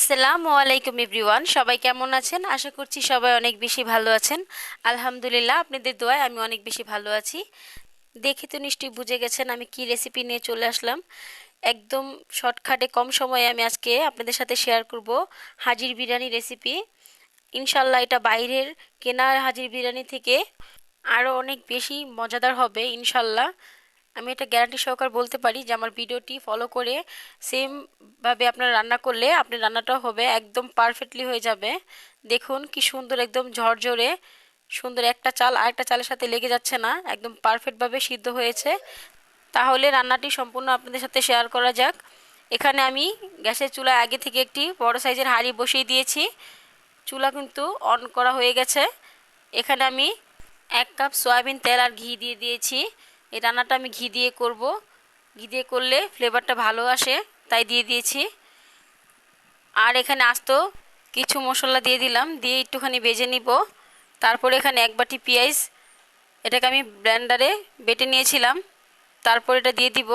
আসসালামু আলাইকুম এভরিওয়ান, সবাই কেমন আছেন? আশা করছি সবাই অনেক বেশি ভালো আছেন। আলহামদুলিল্লাহ, আপনাদের দোয়ায় আমি অনেক বেশি ভালো আছি। দেখে তো নিশ্চয়ই বুঝে গেছেন আমি কি রেসিপি নিয়ে চলে আসলাম। একদম শর্টকাটে কম সময়ে আমি আজকে আপনাদের সাথে শেয়ার করব হাজির বিরিয়ানি রেসিপি ইনশাল্লাহ এটা বাইরের কেনার হাজির বিরিয়ানি থেকে আরও অনেক বেশি মজাদার হবে ইনশাল্লাহ আমি এটা গ্যারান্টি সহকার বলতে পারি যে আমার ভিডিওটি ফলো করে সেমভাবে আপনারা রান্না করলে আপনার রান্নাটা হবে, একদম পারফেক্টলি হয়ে যাবে। দেখুন কি সুন্দর, একদম ঝরঝরে, সুন্দর একটা চাল, আরেকটা চালের সাথে লেগে যাচ্ছে না, একদম পারফেক্টভাবে সিদ্ধ হয়েছে। তাহলে রান্নাটি সম্পূর্ণ আপনাদের সাথে শেয়ার করা যাক। এখানে আমি গ্যাসের চুলায় আগে থেকে একটি বড় সাইজের হাঁড়ি বসিয়ে দিয়েছি। চুলা কিন্তু অন করা হয়ে গেছে। এখানে আমি এক কাপ সয়াবিন তেল আর ঘি দিয়ে দিয়েছি। এই রান্নাটা আমি ঘি দিয়ে করব। ঘি দিয়ে করলে ফ্লেভারটা ভালো আসে, তাই দিয়ে দিয়েছি। আর এখানে আস্ত কিছু মশলা দিয়ে দিলাম, দিয়ে একটুখানি ভেজে নিব। তারপরে এখানে এক বাটি পেঁয়াজ, এটাকে আমি ব্লেন্ডারে বেটে নিয়েছিলাম। তারপর এটা দিয়ে দিব।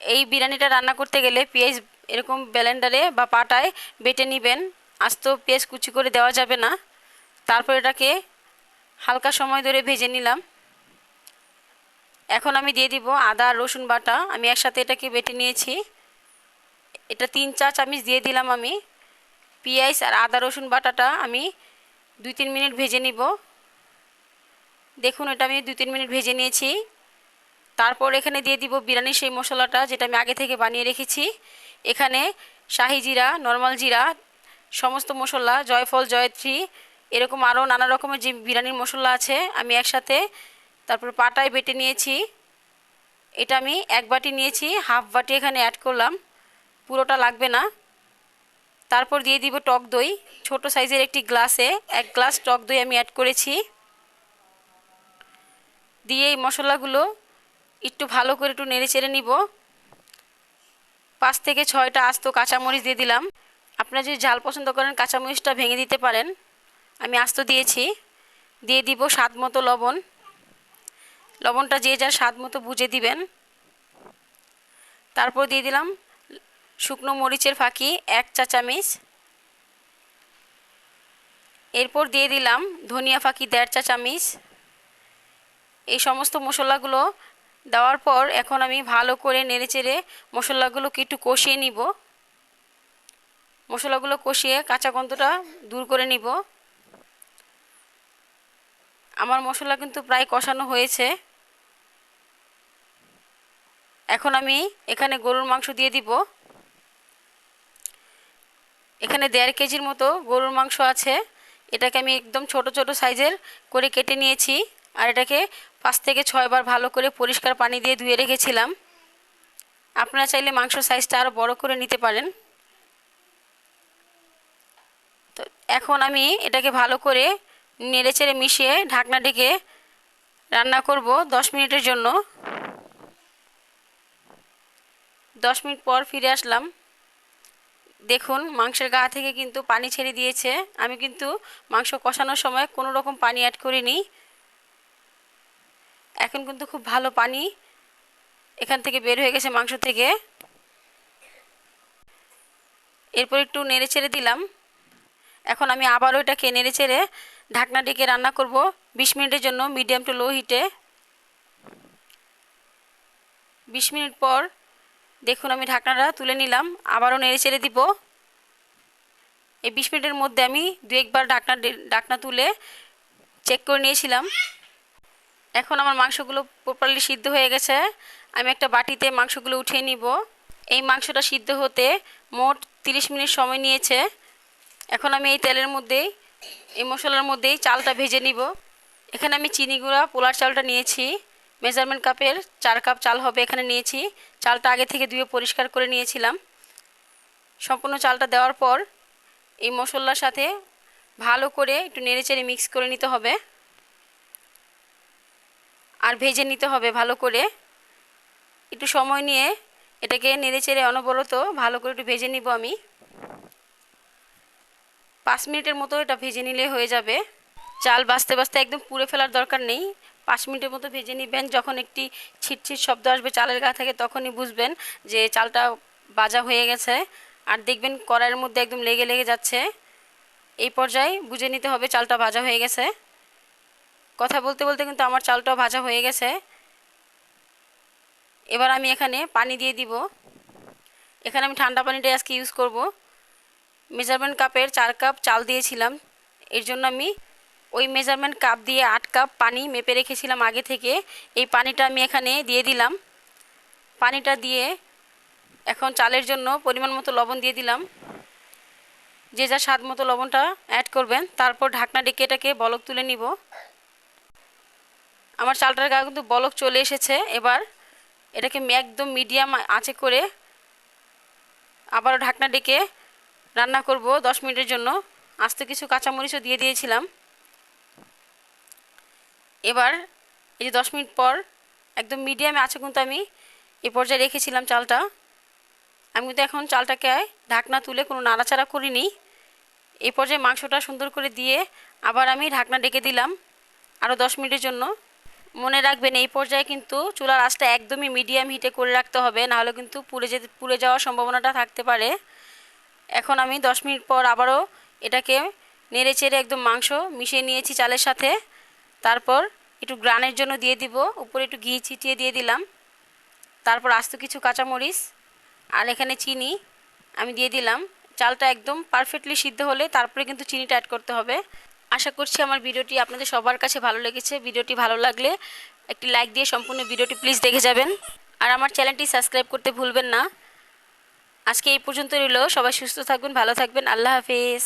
এই বিরিয়ানিটা রান্না করতে গেলে পেঁয়াজ এরকম ব্লেন্ডারে বা পাটায় বেটে নেবেন। আস্ত পেঁয়াজ কুচি করে দেওয়া যাবে না। তারপর এটাকে হালকা সময় ধরে ভেজে নিলাম। এখন আমি দিয়ে দিব আদা, রসুন বাটা। আমি একসাথে এটাকে বেটে নিয়েছি। এটা তিন চা চামচ দিয়ে দিলাম আমি। পেঁয়াজ আর আদা, রসুন বাটাটা আমি দুই তিন মিনিট ভেজে নিব। দেখুন, এটা আমি দুই তিন মিনিট ভেজে নিয়েছি। তারপর এখানে দিয়ে দিব বিরিয়ানির সেই মশলাটা, যেটা আমি আগে থেকে বানিয়ে রেখেছি। এখানে শাহি জিরা, নর্মাল জিরা, সমস্ত মশলা, জয়ফল, জয়ত্রী, এরকম আরও নানা রকমের যে বিরিয়ানির মশলা আছে, আমি একসাথে তারপর পাটায় বেটে নিয়েছি। এটা আমি এক বাটি নিয়েছি, হাফ বাটি এখানে অ্যাড করলাম। পুরোটা লাগবে না। তারপর দিয়ে দিব টক দই। ছোট সাইজের একটি গ্লাসে, এক গ্লাস টক দই আমি অ্যাড করেছি। দিয়ে এই মশলাগুলো একটু ভালো করে একটু নেড়ে চেড়ে নিব। পাঁচ থেকে ছয়টা আস্ত কাঁচামরিচ দিয়ে দিলাম। আপনারা যদি ঝাল পছন্দ করেন, কাঁচামরিচটা ভেঙে দিতে পারেন। আমি আস্ত দিয়েছি। দিয়ে দিব স্বাদ মতো লবণ। লবণটা যে যার স্বাদ মতো বুঝে দিবেন। তারপর দিয়ে দিলাম শুকনো মরিচের ফাঁকি, এক চা চামচ। এরপর দিয়ে দিলাম ধনিয়া ফাঁকি, দেড় চা চামচ। এই সমস্ত মশলাগুলো দেওয়ার পর এখন আমি ভালো করে নেড়েচেড়ে মশলাগুলোকে একটু কষিয়ে নিব। মশলাগুলো কষিয়ে কাঁচা গন্ধটা দূর করে নিব। আমার মশলা কিন্তু প্রায় কষানো হয়েছে। এখন আমি এখানে গরুর মাংস দিয়ে দিব। এখানে দেড় কেজির মতো গরুর মাংস আছে। এটাকে আমি একদম ছোট ছোট সাইজের করে কেটে নিয়েছি। আর এটাকে পাঁচ থেকে ছয়বার ভালো করে পরিষ্কার পানি দিয়ে ধুয়ে রেখেছিলাম। আপনারা চাইলে মাংস সাইজটা আরও বড় করে নিতে পারেন। তো এখন আমি এটাকে ভালো করে নেড়ে চেড়ে মিশিয়ে ঢাকনা ডেকে রান্না করব দশ মিনিটের জন্য। দশ মিনিট পর ফিরে আসলাম। দেখুন, মাংসের গা থেকে কিন্তু পানি ছেড়ে দিয়েছে। আমি কিন্তু মাংস কষানোর সময় কোনো রকম পানি অ্যাড করিনি। এখন কিন্তু খুব ভালো পানি এখান থেকে বের হয়ে গেছে মাংস থেকে। এরপর একটু নেড়ে ছেড়ে দিলাম। এখন আমি আবারও এটাকে নেড়ে চেড়ে ঢাকনা ডেকে রান্না করব বিশ মিনিটের জন্য মিডিয়াম টু লো হিটে বিশ মিনিট পর দেখুন, আমি ঢাকনাটা তুলে নিলাম। আবারও নেড়ে চেড়ে দিব। এই বিশ মিনিটের মধ্যে আমি দু একবার ঢাকনা ঢাকনা তুলে চেক করে নিয়েছিলাম। এখন আমার মাংসগুলো প্রপারলি সিদ্ধ হয়ে গেছে। আমি একটা বাটিতে মাংসগুলো উঠিয়ে নিব। এই মাংসটা সিদ্ধ হতে মোট তিরিশ মিনিট সময় নিয়েছে। এখন আমি এই তেলের মধ্যেই, এই মশলার মধ্যেই চালটা ভেজে নিব। এখানে আমি চিনি গুঁড়া পোলার চালটা নিয়েছি। মেজারমেন্ট কাপের চার কাপ চাল হবে এখানে নিয়েছি। চালটা আগে থেকে ধুয়ে পরিষ্কার করে নিয়েছিলাম। সম্পূর্ণ চালটা দেওয়ার পর এই মশলার সাথে ভালো করে একটু নেড়েচেড়ে মিক্স করে নিতে হবে। আর ভেজে নিতে হবে ভালো করে। একটু সময় নিয়ে এটাকে নেড়েচেড়ে অনবরত ভালো করে একটু ভেজে নিব আমি। পাঁচ মিনিটের মতো এটা ভেজে নিলে হয়ে যাবে। চাল বাঁচতে বাঁচতে একদম পুড়ে ফেলার দরকার নেই। পাঁচ মিনিটের মতো ভেজে নেবেন। যখন একটি ছিটছিট শব্দ আসবে, চালের গা থেকে, তখনই বুঝবেন যে চালটা বাজা হয়ে গেছে। আর দেখবেন কড়াইয়ের মধ্যে একদম লেগে লেগে যাচ্ছে। এই পর্যায়ে বুঝে নিতে হবে চালটা ভাজা হয়ে গেছে। কথা বলতে বলতে কিন্তু আমার চালটাও ভাজা হয়ে গেছে। এবার আমি এখানে পানি দিয়ে দিব। এখানে আমি ঠান্ডা পানিটাই আজকে ইউজ করব। মেজারমেন্ট কাপের চার কাপ চাল দিয়েছিলাম। এর জন্য আমি ওই মেজারমেন্ট কাপ দিয়ে আট কাপ পানি মেপে রেখেছিলাম আগে থেকে। এই পানিটা আমি এখানে দিয়ে দিলাম। পানিটা দিয়ে এখন চালের জন্য পরিমাণ মতো লবণ দিয়ে দিলাম। যে যা স্বাদ মতো লবণটা অ্যাড করবেন, তারপর ঢাকনা ডেকে এটাকে বলক তুলে নিব। আমার চালটার গায়ে কিন্তু বলক চলে এসেছে। এবার এটাকে একদম মিডিয়াম আঁচে করে আবারও ঢাকনা ডেকে রান্না করব দশ মিনিটের জন্য। আস্তে কিছু কাঁচামরিচও দিয়ে দিয়েছিলাম। এবার এই যে দশ মিনিট পর একদম মিডিয়ামে আছে কিন্তু আমি, এ পর্যায়ে রেখেছিলাম চালটা। আমি কিন্তু এখন চালটাকে ঢাকনা তুলে কোনো নাড়াচাড়া করিনি। এই পর্যায়ে মাংসটা সুন্দর করে দিয়ে আবার আমি ঢাকনা ডেকে দিলাম আরও দশ মিনিটের জন্য। মনে রাখবেন এই পর্যায়ে কিন্তু চুলার আঁচটা একদমই মিডিয়াম হিটে করে রাখতে হবে, নাহলে কিন্তু পুড়ে যেতে, পুড়ে যাওয়ার সম্ভাবনাটা থাকতে পারে। এখন আমি দশ মিনিট পর আবারও এটাকে নেড়ে চেড়ে একদম মাংস মিশিয়ে নিয়েছি চালের সাথে। তারপর একটু গ্রানের জন্য দিয়ে দিব, উপরে একটু ঘি ছিটিয়ে দিয়ে দিলাম। তারপর আস্ত কিছু কাঁচামরিচ আর এখানে চিনি আমি দিয়ে দিলাম। চালটা একদম পারফেক্টলি সিদ্ধ হলে তারপরে কিন্তু চিনিটা অ্যাড করতে হবে। আশা করছি আমার ভিডিওটি আপনাদের সবার কাছে ভালো লেগেছে। ভিডিওটি ভালো লাগলে একটি লাইক দিয়ে সম্পূর্ণ ভিডিওটি প্লিজ দেখে যাবেন। আর আমার চ্যানেলটি সাবস্ক্রাইব করতে ভুলবেন না। আজকে এই পর্যন্ত রইল। সবাই সুস্থ থাকবেন ভালো থাকবেন। আল্লাহ হাফিজ।